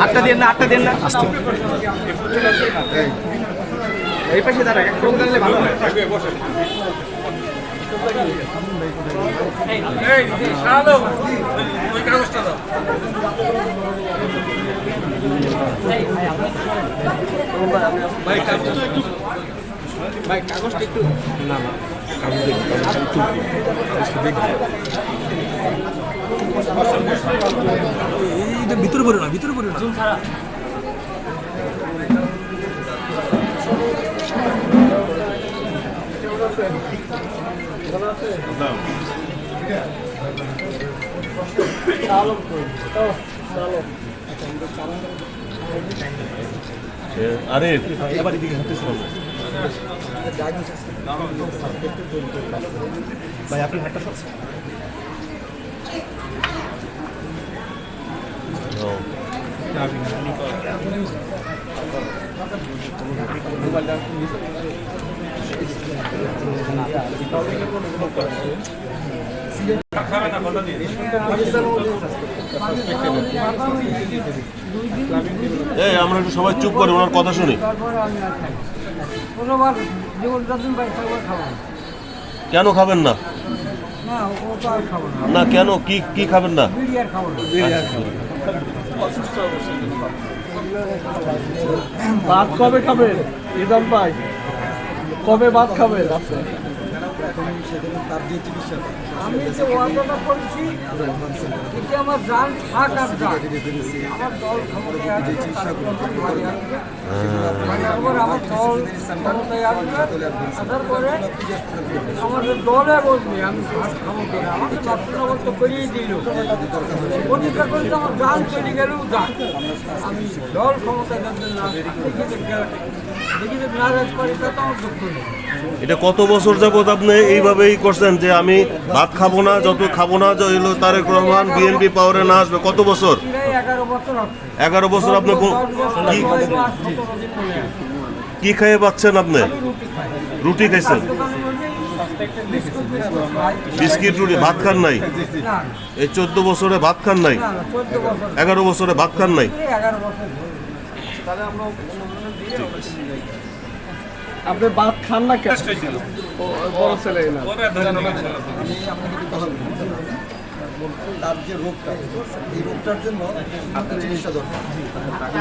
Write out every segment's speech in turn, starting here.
হাতটা দেন না হাতটা দেন না। এই পাশে দাঁড়া একটু দাঁড়ালে ভালো হয়। ভাই কাগজটা একটু না না এইটা ভিতরে পড়ে না ভিতরে পড়ে না। আরে এবার এদিকে হাতে ভাই আপনি হাতটা সব এই আমরা একটু সবাই চুপ করি ওনার কথা শুনি। কেন খাবেন না? না ও তো আর খাব না। না কেন? কি কি খাবেন না? ভাত কবে খাবেন? ইদম ভাই কবে ভাত খাবেন? আপনি আমি যে ওয়াদাটা করেছি এটা আমার জান থাক আর যাক। আমার দল ক্ষমতায় আসবে তারপরে আমার বাড়ি আসবে। মানে একবার আমার দল ক্ষমতায় আসবে আসার পরে আমাদের দলে বলবে আমি আমাকে বাচ্চারা বলতে করিয়ে দিল। করে তো আমার জান চলে গেলেও যাক। আমি দল ক্ষমতায় না দেখি দেখি নারাজ করে তা তো আমার দুঃখ নেই। এটা কত বছর যাবত আপনি এইভাবেই করছেন যে আমি ভাত খাব না যত খাব না, যে তারেক রহমান, বিএনপি পাওয়ারে না আসবে। কত বছর? এগারো বছর আপনি কি খেয়ে পাচ্ছেন আপনি? রুটি খাইছেন? বিস্কিট রুটি, ভাত খান নাই? এই চোদ্দ বছরে ভাত খান নাই? এগারো বছরে ভাত খান নাই? আপনি ভাত খান না কেন? বড় ছেলে তার যে রোগটা, এই রোগটার জন্য আপনার চিকিৎসা দরকার।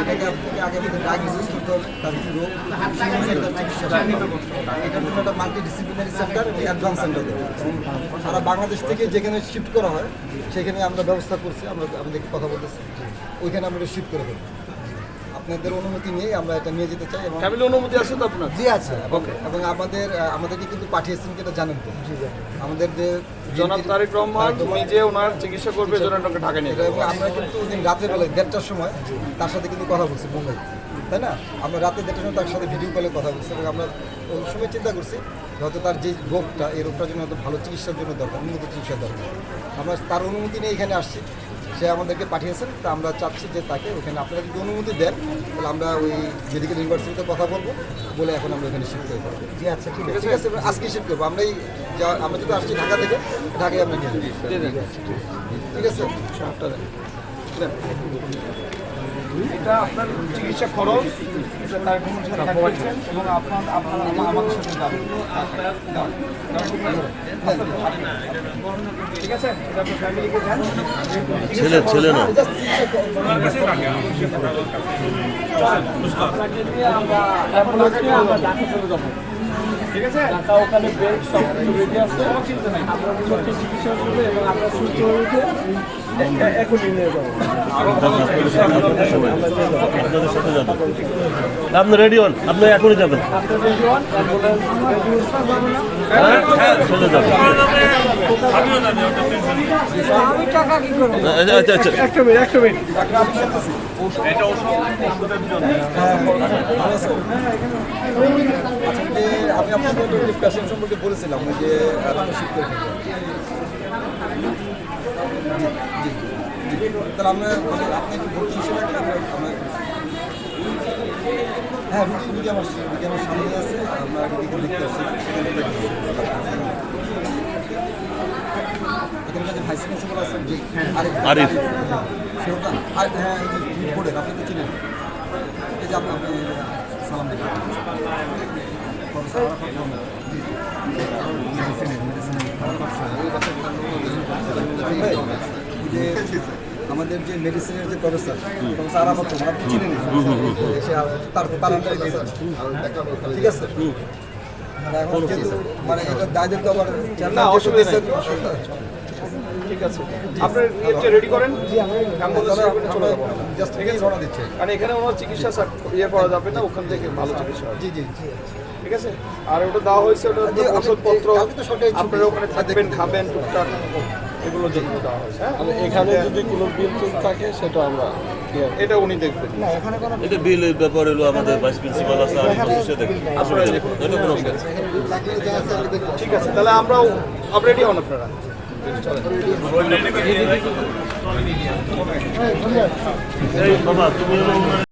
এটাকে আগে ডায়াগনোসিস চিকিৎসা multi disciplinary centre advance centre সারা বাংলাদেশ থেকে যেখানে শিফট করা হয়, সেখানে আমরা ব্যবস্থা করছি, আমরা, আমাদেরকে কথা বলতেছি। ওইখানে আমরা শিফট করে ফেলব। আপনাদের অনুমতি নিয়ে আমরা এটা নিয়ে যেতে চাই এবং ফ্যামিলি অনুমতি আছে তো আপনার? জি আছে। এবং এবং আমাদের আমাদেরকে কিন্তু পাঠিয়েছেন যেটা জানেন তো? আমাদের যে জনাব তারেক রহমান নিজে ওনার চিকিৎসা করবে আপনাকে ঢাকা নিয়ে এবং আমরা কিন্তু ওই দিন রাতের বেলায় দেড়টার সময় তার সাথে কিন্তু কথা বলছি মুম্বাই তাই না? আমরা রাতে দেড়টার সময় তার সাথে ভিডিও কলে কথা বলছি এবং আমরা ওই সময় চিন্তা করছি হয়তো তার যে রোগটা এই রোগটার জন্য হয়তো ভালো চিকিৎসার জন্য দরকার উন্নত চিকিৎসার দরকার। আমরা তার অনুমতি নিয়ে এখানে আসছি। সে আমাদেরকে পাঠিয়েছেন তা আমরা চাচ্ছি যে তাকে ওখানে আপনারা যদি অনুমতি দেন তাহলে আমরা ওই মেডিকেল ইউনিভার্সিটিতে কথা বলব বলে এখন আমরা ওখানে শিফট করব পারব জি আচ্ছা ঠিক আছে। ঠিক আছে আজকে শিফট করব। আমরাই আমরা যদি আসছি ঢাকা থেকে ঢাকায় আমরা ঠিক আছে? ঠিক আছে এটা আপনার চিকিৎসা খরচ এটা তার কোনো এবং আপনার আপনার আমাদের সাথে যাবেন ঠিক আছে? এটা আপনার ফ্যামিলিকে ছেলে ছেলে না। ঠিক আছে? ঢাকা ওখানে বেড সব রেডি আছে। আপনার নিজেকে চিকিৎসা করবে এবং আপনার সুস্থ হয়ে উঠে আপনি রেডি হন? আপনি এখনই যাবেন। করব আচ্ছা আচ্ছা আচ্ছা। একটা মিনিট একটা মিনিট। যে আমি আপনাদের যে সম্পর্কে বলেছিলাম যে তাহলে আমরা মানে আপনি একটু ভর্তি হিসেবে হ্যাঁ রুটি আমার রুটি আমার সামনে আছে আমরা রুটিকে দেখতে আসছি। এখানকার যে ভাইস প্রিন্সিপাল আছেন আরিফ। আরিফ। আর হ্যাঁ বোর্ডের আপনি তো চিনেন। এই যে আপনি আপনি সালাম দিলেন প্রফেসর আরাফাত মোহাম্মদ। ভাই, এই যে আমাদের যে মেডিসিনের যে প্রফেসর প্রফেসর আরাফাত চিনেন তার ঠিক আছে? মানে এখন কিন্তু মানে এটা দায়িত্ব আবার না, অসুবিধা ঠিক আছে। আপনার ইয়েটা রেডি করেন? গাঙ্গুলি চলে যাব। জাস্ট দিচ্ছে। কারণ এখানে ওনার চিকিৎসা ইয়ে করা যাবে না ওখান থেকে ভালো চিকিৎসা জি জি ঠিক আছে? আর ওটা দেওয়া হয়েছে ওটা ওষুধপত্র। আপনারা ওখানে থাকবেন খাবেন টুকটাক। এগুলো জন্য দেওয়া হয়েছে হ্যাঁ? এখানে যদি কোনো বিল টিল থাকে সেটা আমরা এটা উনি দেখবেন। এটা বিলের ব্যাপার হলো আমাদের ভাইস প্রিন্সিপাল আছে আমি সে দেখি আপনারা কোনো- এটা কোনো ঠিক আছে। তাহলে আমরাও আপ হন আপনারা। এই বাবা তুমি